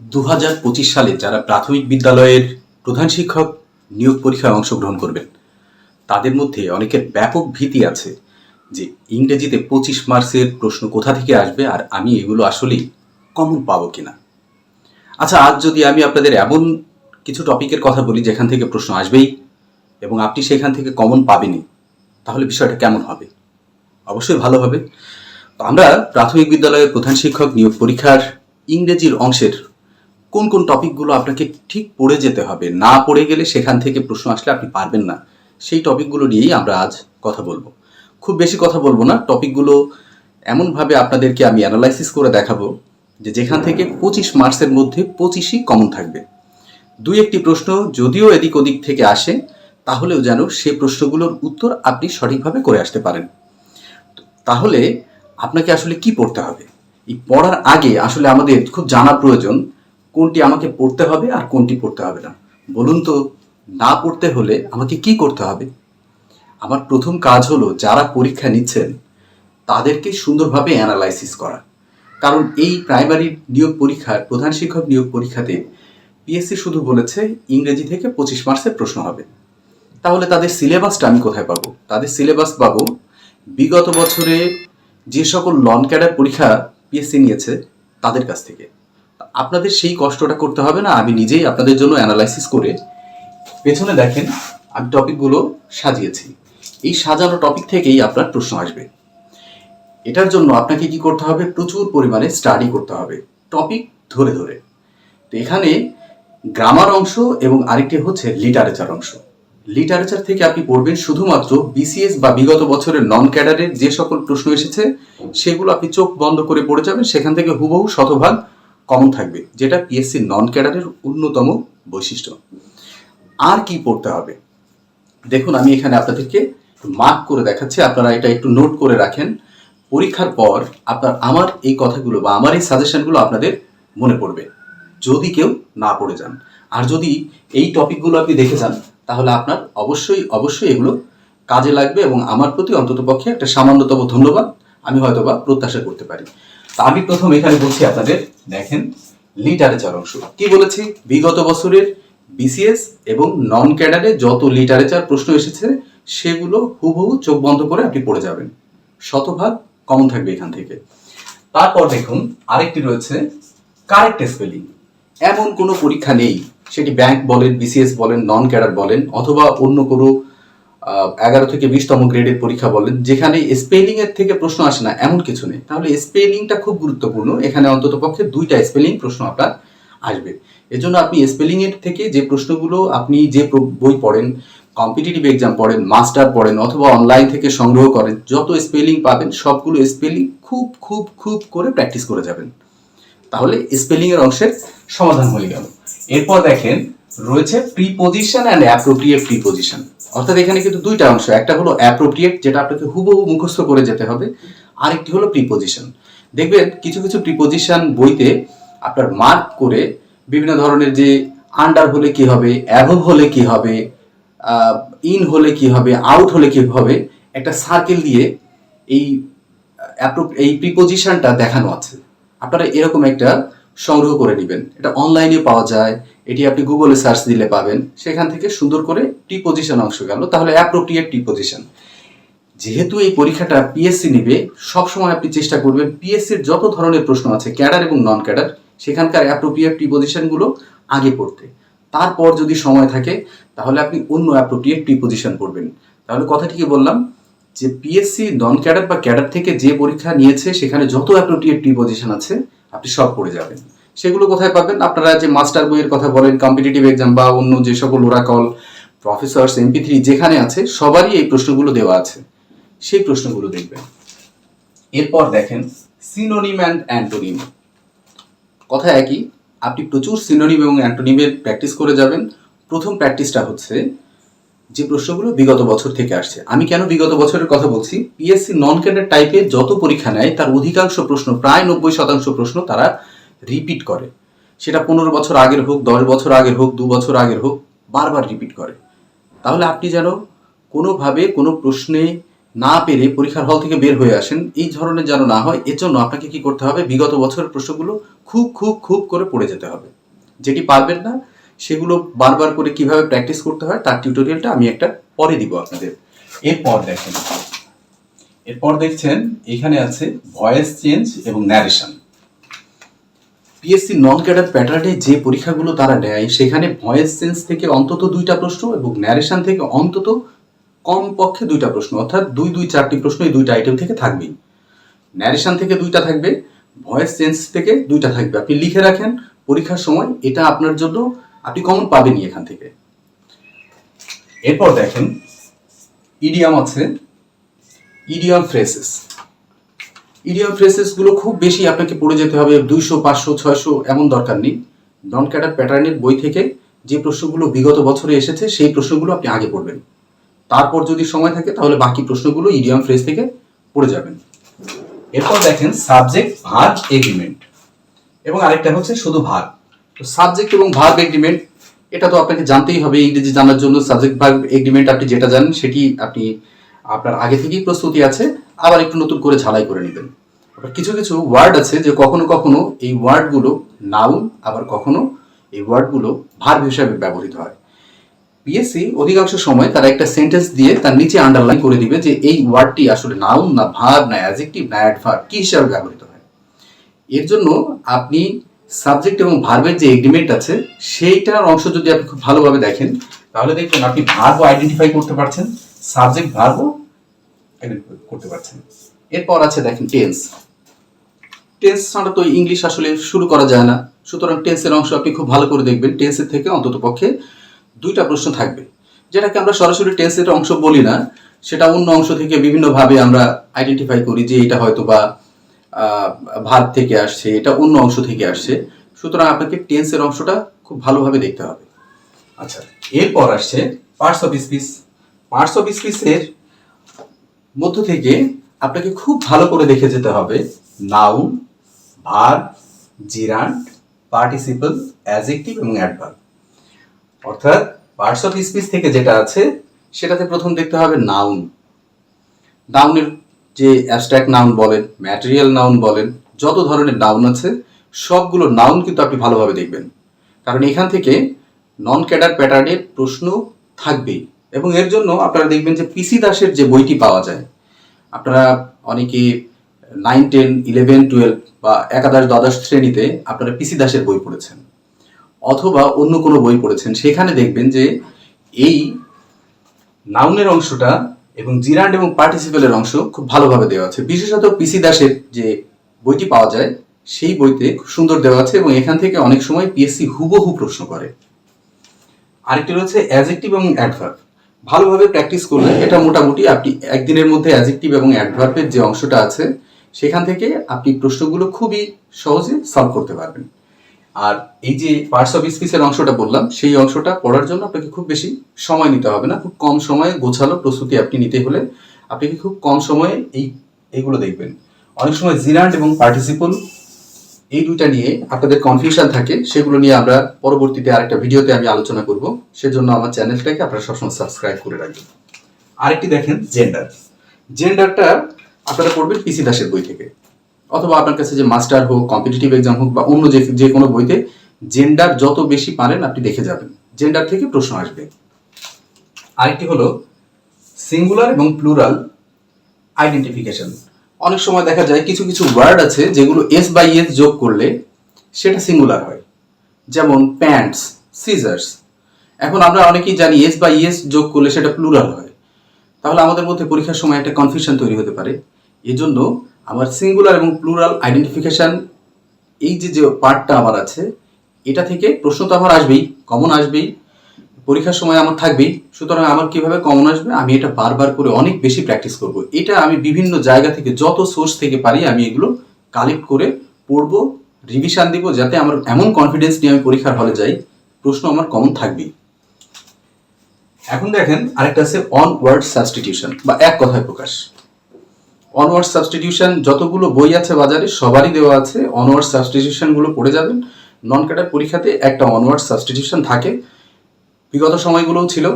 দু হাজার পঁচিশ সালে যারা প্রাথমিক বিদ্যালয়ের প্রধান শিক্ষক নিয়োগ পরীক্ষায় অংশগ্রহণ করবেন, তাদের মধ্যে অনেকের ব্যাপক ভীতি আছে যে ইংরেজিতে পঁচিশ মার্কসের প্রশ্ন কোথা থেকে আসবে আর আমি এগুলো আসলেই কমন পাবো কিনা। আচ্ছা আজ যদি আমি আপনাদের এমন কিছু টপিকের কথা বলি যেখান থেকে প্রশ্ন আসবেই এবং আপনি সেখান থেকে কমন পাবেনই, তাহলে বিষয়টা কেমন হবে? অবশ্যই ভালো হবে। আমরা প্রাথমিক বিদ্যালয়ের প্রধান শিক্ষক নিয়োগ পরীক্ষার ইংরেজির অংশের কোন কোন টপিকগুলো আপনাকে ঠিক পড়ে যেতে হবে, না পড়ে গেলে সেখান থেকে প্রশ্ন আসলে আপনি পারবেন না, সেই টপিকগুলো নিয়েই আমরা আজ কথা বলব। খুব বেশি কথা বলব না টপিকগুলো এমনভাবে আপনাদেরকে আমি অ্যানালাইসিস করে দেখাবো যে যেখান থেকে পঁচিশ মার্কসের মধ্যে পঁচিশই কমন থাকবে। দুই একটি প্রশ্ন যদিও এদিক ওদিক থেকে আসে, তাহলেও যেন সে প্রশ্নগুলোর উত্তর আপনি সঠিকভাবে করে আসতে পারেন। তাহলে আপনাকে আসলে কি পড়তে হবে? এই পড়ার আগে আসলে আমাদের খুব জানা প্রয়োজন কোনটি আমাকে পড়তে হবে আর কোনটি পড়তে হবে না। বলুন তো, না পড়তে হলে আমাকে কি করতে হবে? আমার প্রথম কাজ হলো যারা পরীক্ষা নিচ্ছেন, তাদেরকে সুন্দরভাবে অ্যানালাইসিস করা। কারণ এই প্রাইমারি নিয়োগ পরীক্ষার প্রধান শিক্ষক নিয়োগ পরীক্ষাতে পিএসসি শুধু বলেছে ইংরেজি থেকে পঁচিশ মার্কসের প্রশ্ন হবে। তাহলে তাদের সিলেবাসটা আমি কোথায় পাবো? তাদের সিলেবাস পাবো বিগত বছরে যে সকল লন ক্যাডার পরীক্ষা পিএসসি নিয়েছে তাদের কাছ থেকে। আপনাদের সেই কষ্টটা করতে হবে না, আমি নিজেই আপনাদের জন্য অ্যানালাইসিস করে পেছনে দেখেন আমি টপিকগুলো সাজিয়েছি। এই সাজানো টপিক থেকেই আপনার প্রশ্ন আসবে। এটার জন্য আপনাকে কি করতে হবে? প্রচুর পরিমাণে স্টাডি করতে হবে। টপিক ধরে ধরে। তো এখানে গ্রামার অংশ এবং আরেকটি হচ্ছে লিটারেচার অংশ। লিটারেচার থেকে আপনি পড়বেন শুধুমাত্র বিসিএস বা বিগত বছরের নন ক্যাডারের যে সকল প্রশ্ন এসেছে, সেগুলো আপনি চোখ বন্ধ করে পড়ে যাবেন, সেখান থেকে হুবহু শতভাগ কমন থাকবে, যেটা পিএসসি নন ক্যাডারের অন্যতম বৈশিষ্ট্য। আর কি পড়তে হবে? দেখুন, আমি এখানে আপনাদেরকে মার্ক করে দেখাচ্ছি, আপনারা এটা একটু নোট করে রাখেন। পরীক্ষার পর আপনার, আমার এই কথাগুলো বা আমার এই সাজেশনগুলো আপনাদের মনে পড়বে, যদি কেউ না পড়ে যান। আর যদি এই টপিকগুলো আপনি দেখে যান, তাহলে আপনার অবশ্যই অবশ্যই এগুলো কাজে লাগবে এবং আমার প্রতি অন্ততপক্ষে একটা সামান্যতম ধন্যবাদ, আমি হয়তো বা প্রত্যাশা করতে পারি। আমি প্রথম এখানে বলছি আপনাদের, দেখেন লিটারেচার অংশ। কি বলেছি? বিগত বছরের বিসিএস এবং নন ক্যাডারে যত লিটারেচার প্রশ্ন এসেছে, সেগুলো হুবহু চোখ বন্ধ করে আপনি পড়ে যাবেন। শতভাগ কমন থাকবে এখান থেকে। তারপর দেখুন, আরেকটি রয়েছে কারেক্ট স্পেলিং এমন কোনো পরীক্ষা নেই, সেটি ব্যাংক বলেন বিসিএস বলেন নন ক্যাডার বলেন, অথবা অন্য কোনো এগারো থেকে বিশতম গ্রেডের পরীক্ষা বলেন, যেখানে স্পেলিং এর থেকে প্রশ্ন আসে না, এমন কিছু নেই। তাহলে স্পেলিংটা খুব গুরুত্বপূর্ণ। এখানে অন্তত পক্ষে দুইটা স্পেলিং প্রশ্ন আপনার আসবে। এজন্য আপনি স্পেলিং এর থেকে যে প্রশ্নগুলো আপনি যে বই পড়েন কম্পিটিটিভ এক্সাম পড়েন মাস্টার পড়েন, অথবা অনলাইন থেকে সংগ্রহ করেন, যত স্পেলিং পাবেন, সবগুলো স্পেলিং খুব খুব খুব করে প্র্যাকটিস করে যাবেন। তাহলে স্পেলিং এর অংশের সমাধান হয়ে গেল। এরপর দেখেন রয়েছে প্রিপোজিশন অ্যান্ড অ্যাপ্রোপ্রিয়েট প্রিপোজিশন অর্থাৎ এখানে কিন্তু দুইটা অংশ, একটা হলো অ্যাপ্রোপ্রিয়েট যেটা আপনাকে হুবহু মুখস্থ করে যেতে হবে, আরেকটি হলো প্রিপোজিশন দেখবেন কিছু কিছু প্রিপোজিশন বইতে আপনার মার্ক করে বিভিন্ন ধরনের যে আন্ডার হলে কি হবে অ্যাভব হলে কি হবে ইন হলে কি হবে আউট হলে কি হবে, একটা সার্কেল দিয়ে এই এই প্রিপোজিশনটা দেখানো আছে। আপনারা এরকম একটা সংগ্রহ করে নেবেন। এটা অনলাইনে পাওয়া যায় এটি আপনি গুগলে সার্চ দিলে পাবেন। সেখান থেকে সুন্দর করে প্রিপোজিশন অংশ গেল। তাহলে অ্যাপ্রোপ্রিয়েট প্রিপোজিশন যেহেতু এই পরীক্ষাটা পিএসসি নিবে, সবসময় আপনি চেষ্টা করবেন পিএসসির যত ধরনের প্রশ্ন আছে, ক্যাডার এবং নন ক্যাডার সেখানকার অ্যাপ্রোপ্রিয়েট প্রিপোজিশনগুলো আগে পড়তে। তারপর যদি সময় থাকে, তাহলে আপনি অন্য অ্যাপ্রোপ্রিয়েট প্রিপোজিশন পড়বেন। তাহলে কথাটি কি বললাম যে পিএসসি নন ক্যাডার বা ক্যাডার থেকে যে পরীক্ষা নিয়েছে, সেখানে যত অ্যাপ্রোপ্রিয়েট প্রিপোজিশন আছে, আপনি সব পড়ে যাবেন। সেগুলো কোথায় পাবেন? আপনারা যে মাস্টার বইয়ের কথা বলেন কম্পিটিটিভ এক্সাম বা অন্য যে সকল ওরাকল প্রফেসর্স এমপি থ্রি যেখানে আছে, সবারই এই প্রশ্নগুলো দেওয়া আছে। সেই প্রশ্নগুলো দেখবেন। এরপর দেখেন সিনোনিম অ্যান্ড অ্যান্টোনিম কথা একই, আপনি প্রচুর সিনোনিম এবং অ্যান্টোনিমের প্র্যাকটিস করে যাবেন। প্রথম প্র্যাকটিসটা হচ্ছে, যে প্রশ্নগুলো বিগত বছর থেকে আসছে। আমি কেন বিগত বছরের কথা বলছি? পিএসসি নন ক্যাডার টাইপের যত পরীক্ষা নেয়, তার অধিকাংশ প্রশ্ন, প্রায় নব্বই শতাংশ প্রশ্ন তারা রিপিট করে। সেটা পনেরো বছর আগের হোক, দশ বছর আগের হোক, দু বছর আগের হোক, বারবার রিপিট করে। তাহলে আপনি যেন কোনোভাবে কোনো প্রশ্নে না পেরে পরীক্ষার হল থেকে বের হয়ে আসেন, এই ধরনের যেন না হয়, এর জন্য আপনাকে কি করতে হবে? বিগত বছরের প্রশ্নগুলো খুব খুব খুব করে পড়ে যেতে হবে। যেটি পারবেন না, সেগুলো বারবার করে কীভাবে প্র্যাকটিস করতে হয়, তার টিউটোরিয়ালটা আমি একটা পরে দিব আপনাদের। এরপর দেখেন। এরপর দেখছেন, এখানে আছে ভয়েস চেঞ্জ এবং ন্যারেশন পিএসসি নন ক্যাডার প্যাটার্নে যে পরীক্ষাগুলো তারা নেয়, সেখানে ভয়েস চেঞ্জ থেকে অন্তত দুইটা প্রশ্ন এবং ন্যারেশন থেকে অন্তত কম পক্ষে দুইটা প্রশ্ন, অর্থাৎ দুই দুই, চারটি প্রশ্ন এই দুইটা আইটেম থেকে থাকবেই। ন্যারেশন থেকে দুইটা থাকবে ভয়েস চেঞ্জ থেকে দুইটা থাকবে। আপনি লিখে রাখেন, পরীক্ষার সময় এটা আপনার জন্য আপনি কমন পাবেনই এখান থেকে। এরপর দেখেন ইডিয়াম আছে ইডিয়াম ফ্রেসেস ইডিয়াম ফ্রেসেসগুলো খুব বেশি আপনাকে পড়ে যেতে হবে, দুইশো, পাঁচশো, ছয়শো এমন দরকার নেই। নন ক্যাডার প্যাটার্নের বই থেকে যে প্রশ্নগুলো বিগত বছরে এসেছে, সেই প্রশ্নগুলো আপনি আগে পড়বেন। তারপর যদি সময় থাকে, তাহলে বাকি প্রশ্নগুলো ইডিয়াম ফ্রেস থেকে পড়ে যাবেন। এরপর দেখেন সাবজেক্ট ভার্ব এগ্রিমেন্ট এবং আরেকটা হচ্ছে শুধু ভার্ব তো সাবজেক্ট এবং ভার্ব এগ্রিমেন্ট এটা তো আপনাকে জানতেই হবে, ইংরেজি জানার জন্য সাবজেক্ট ভার্ব এগ্রিমেন্ট আপনি যেটা জানেন, সেটি আপনি আপনার আগে থেকেই প্রস্তুতি আছে। আবার একটু নতুন করে ঝালাই করে নেবেন। আবার কিছু কিছু ওয়ার্ড আছে যে কখনো কখনো এই ওয়ার্ডগুলো নাউন আবার কখনো এই ওয়ার্ডগুলো ভার্ব হিসাবে ব্যবহৃত হয়। পিএসসি অধিকাংশ সময় তারা একটা সেন্টেন্স দিয়ে তার নিচে আন্ডারলাইন করে দিবে যে এই ওয়ার্ডটি আসলে নাউন না ভার্ব না অ্যাজেক্টিভ না অ্যাডভার্ব কি হিসাবে ব্যবহৃত হয়। এর জন্য আপনি সাবজেক্ট এবং ভার্বের যে এগ্রিমেন্ট আছে, সেইটার অংশ যদি আপনি খুব ভালোভাবে দেখেন, তাহলে দেখবেন আপনি ভার্বও আইডেন্টিফাই করতে পারছেন সাবজেক্ট ভার্বও করতে পারছেন। এরপর আছে দেখেন টেন্স টেন্স ছাড়া তো ইংলিশ আসলে শুরু করা যায় না। সুতরাং টেন্সের অংশ আপনি খুব ভালো করে দেখবেন। টেন্সের থেকে অন্তত পক্ষে দুইটা প্রশ্ন থাকবে। যেটাকে আমরা সরাসরি টেন্সের অংশ বলি না, সেটা অন্য অংশ থেকে বিভিন্নভাবে আমরা আইডেন্টিফাই করি যে এটা হয়তো বা ভারত থেকে আসছে, এটা অন্য অংশ থেকে আসছে। সুতরাং আপনাকে টেন্সের অংশটা খুব ভালোভাবে দেখতে হবে। আচ্ছা এরপর আসছে parts of speech parts of স্পিচের মধ্য থেকে আপনাকে খুব ভালো করে দেখে যেতে হবে noun, verb, gerund, participle adjective এবং অ্যাডভার্ব। অর্থাৎ পার্টস অফ স্পিচ থেকে যেটা আছে, সেটাতে প্রথম দেখতে হবে নাউন। নাউনের যে অ্যাবস্ট্রাক্ট নাউন বলেন ম্যাটেরিয়াল নাউন বলেন, যত ধরনের নাউন আছে, সবগুলো নাউন কিন্তু আপনি ভালোভাবে দেখবেন। কারণ এখান থেকে নন ক্যাডার প্যাটার্নের প্রশ্ন থাকবেই। এবং এর জন্য আপনারা দেখবেন যে পিসি দাসের যে বইটি পাওয়া যায়, আপনারা অনেকে নাইন টেন ইলেভেন টুয়েলভ বা একাদশ, দ্বাদশ শ্রেণীতে আপনারা পিসি দাসের বই পড়েছেন অথবা অন্য কোনো বই পড়েছেন, সেখানে দেখবেন যে এই নাউনের অংশটা এবং জিরান্ড এবং পার্টিসিপেলের অংশ খুব ভালোভাবে দেওয়া আছে। বিশেষত পিসি দাসের যে বইটি পাওয়া যায়, সেই বইতে খুব সুন্দর দেওয়া আছে এবং এখান থেকে অনেক সময় পিএসসি হুবহু প্রশ্ন করে। আরেকটি রয়েছে অ্যাজেক্টিভ এবং অ্যাডভার্ব ভালোভাবে প্র্যাকটিস করলে এটা মোটামুটি আপনি একদিনের মধ্যে অ্যাজেক্টিভ এবং অ্যাডভার্বের যে অংশটা আছে, সেখান থেকে আপনি প্রশ্নগুলো খুবই সহজে সলভ করতে পারবেন। আর এই যে পার্টস অফ স্পিচের অংশটা বললাম, সেই অংশটা পড়ার জন্য আপনাকে খুব বেশি সময় নিতে হবে না। খুব কম সময়ে গোছালো প্রস্তুতি আপনি নিতে হলে আপনাকে খুব কম সময়ে এই এইগুলো দেখবেন। অনেক সময় জিরান্ট এবং পার্টিসিপল এই দুইটা নিয়ে আপনাদের কনফিউশন থাকে, সেগুলো নিয়ে আমরা পরবর্তীতে আরেকটা ভিডিওতে আমি আলোচনা করব। সেজন্য আমার চ্যানেলটাকে আপনারা সবসময় সাবস্ক্রাইব করে রাখবেন। আরেকটি দেখেন জেন্ডার জেন্ডারটা আপনারা পড়বেন পিসি দাসের বই থেকে। অথবা আপনার কাছে যে মাস্টার হোক কম্পিটিটিভ এক্সাম হোক বা অন্য যে যে কোনো বইতে জেন্ডার যত বেশি পারেন আপনি দেখে যাবেন। জেন্ডার থেকে প্রশ্ন আসবে। আরেকটি হলো সিঙ্গুলার এবং প্লুরাল আইডেন্টিফিকেশন অনেক সময় দেখা যায় কিছু কিছু ওয়ার্ড আছে যেগুলো এস বাই এস যোগ করলে সেটা সিঙ্গুলার হয়। যেমন প্যান্টস সিজার্স এখন আমরা অনেকেই জানি এস বাই এস যোগ করলে সেটা প্লুরাল হয়। তাহলে আমাদের মধ্যে পরীক্ষার সময় একটা কনফিউশন তৈরি হতে পারে। এজন্য আমার সিঙ্গুলার এবং প্লুরাল আইডেন্টিফিকেশন এই যে যে পার্টটা আমার আছে, এটা থেকে প্রশ্ন তো আমার আসবেই কমন আসবেই। পরীক্ষার সময় আমার থাকবেই। সুতরাং আমার কীভাবে কমন আসবে, আমি এটা বারবার করে অনেক বেশি প্র্যাকটিস করব। এটা আমি বিভিন্ন জায়গা থেকে, যত সোর্স থেকে পারি, আমি এগুলো কালেক্ট করে পড়ব রিভিশন দিব, যাতে আমার এমন কনফিডেন্স নিয়ে আমি পরীক্ষার হলে যাই, প্রশ্ন আমার কমন থাকবেই। এখন দেখেন, আরেকটা আছে অন ওয়ার্ড সাবস্টিটিউশন বা এক কথায় প্রকাশ। অনওয়ার্ড সাবস্টিটিউশন যতগুলো বই আছে বাজারে, সবারই দেওয়া আছে। অনওয়ার্ড সাবস্টিটিউশনগুলো পড়ে যাবেন। নন ক্যাডার পরীক্ষাতে একটা অনওয়ার্ড সাবস্টিটিউশন থাকে। বিগত সময়গুলোও ছিল,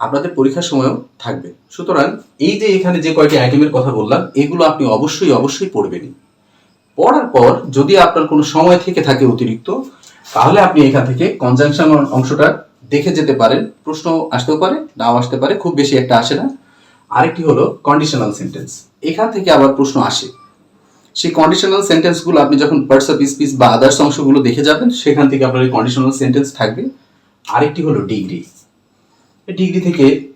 আপনাদের পরীক্ষার সময়ও থাকবে। সুতরাং এই যে এখানে যে কয়টি আইটেমের কথা বললাম, এগুলো আপনি অবশ্যই অবশ্যই পড়বেনই পড়ার পর যদি আপনার কোনো সময় থেকে থাকে অতিরিক্ত, তাহলে আপনি এখান থেকে কনজাংশন অংশটা দেখে যেতে পারেন। প্রশ্ন আসতেও পারে, নাও আসতে পারে, খুব বেশি একটা আসে না। আরেকটি হলো কন্ডিশনাল সেন্টেন্স এখান থেকে আবার প্রশ্ন আসে। সেই কন্ডিশনাল সেন্টেন্সগুলো আপনি যখন পার্টস অফ স্পিচ বা আদার্স অংশগুলো দেখে যাবেন, সেখান থেকে আপনার এই কন্ডিশনাল সেন্টেন্স থাকবে। আরেকটি হলো ডিগ্রি। ডিগ্রি থেকে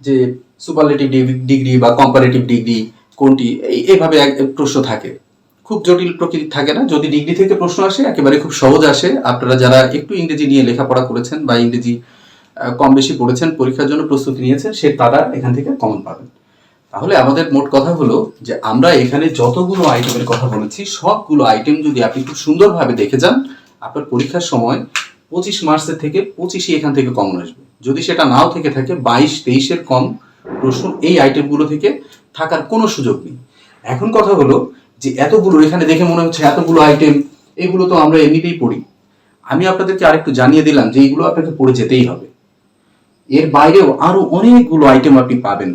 যে সুপারলেটিভ ডিগ্রি বা কম্পারেটিভ ডিগ্রি কোনটি, এই- এইভাবে এক- প্রশ্ন থাকে। খুব জটিল প্রকৃতির থাকে না। যদি ডিগ্রি থেকে প্রশ্ন আসে, একেবারে খুব সহজ আসে। আপনারা যারা একটু ইংরেজি নিয়ে লেখাপড়া করেছেন বা ইংরেজি কম বেশি পড়েছেন, পরীক্ষার জন্য প্রস্তুতি নিয়েছেন, সে তারা এখান থেকে কমন পাবেন। তাহলে আমাদের মোট কথা হলো যে আমরা এখানে যতগুলো আইটেমের কথা বলেছি, সবগুলো আইটেম যদি আপনি খুব সুন্দরভাবে দেখে যান, আপনার পরীক্ষার সময় পঁচিশ মার্চের থেকে পঁচিশই এখান থেকে কমন আসবে। যদি সেটা নাও থেকে থাকে, বাইশ, তেইশের কম প্রশ্ন এই আইটেমগুলো থেকে থাকার কোনো সুযোগ নেই। এখন কথা হলো যে এতগুলো, এখানে দেখে মনে হচ্ছে এতগুলো আইটেম এগুলো তো আমরা এমনিতেই পড়ি। আমি আপনাদেরকে আরেকটু জানিয়ে দিলাম যে এইগুলো আপনাকে পড়ে যেতেই হবে। এর বাইরেও আরও অনেকগুলো আইটেম আপনি পাবেন,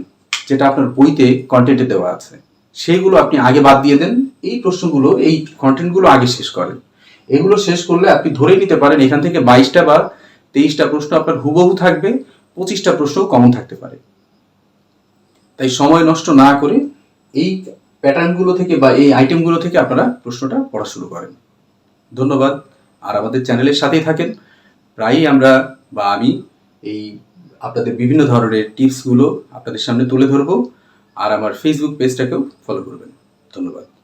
যেটা আপনার বইতে কন্টেন্টে দেওয়া আছে। সেইগুলো আপনি আগে বাদ দিয়ে দেন, এই প্রশ্নগুলো, এই কন্টেন্টগুলো আগে শেষ করেন। এগুলো শেষ করলে আপনি ধরে নিতে পারেন এখান থেকে বাইশটা বা তেইশটা প্রশ্ন আপনার হুবহু থাকবে, পঁচিশটা প্রশ্নও কমন থাকতে পারে। তাই সময় নষ্ট না করে এই প্যাটার্নগুলো থেকে বা এই আইটেমগুলো থেকে আপনারা প্রশ্নটা পড়া শুরু করেন। ধন্যবাদ। আর আমাদের চ্যানেলের সাথেই থাকেন। প্রায়ই আমরা বা আমি এই আপনাদের বিভিন্ন ধরনের টিপসগুলো আপনাদের সামনে তুলে ধরবো। আর আমার ফেসবুক পেজটাকেও ফলো করবেন। ধন্যবাদ।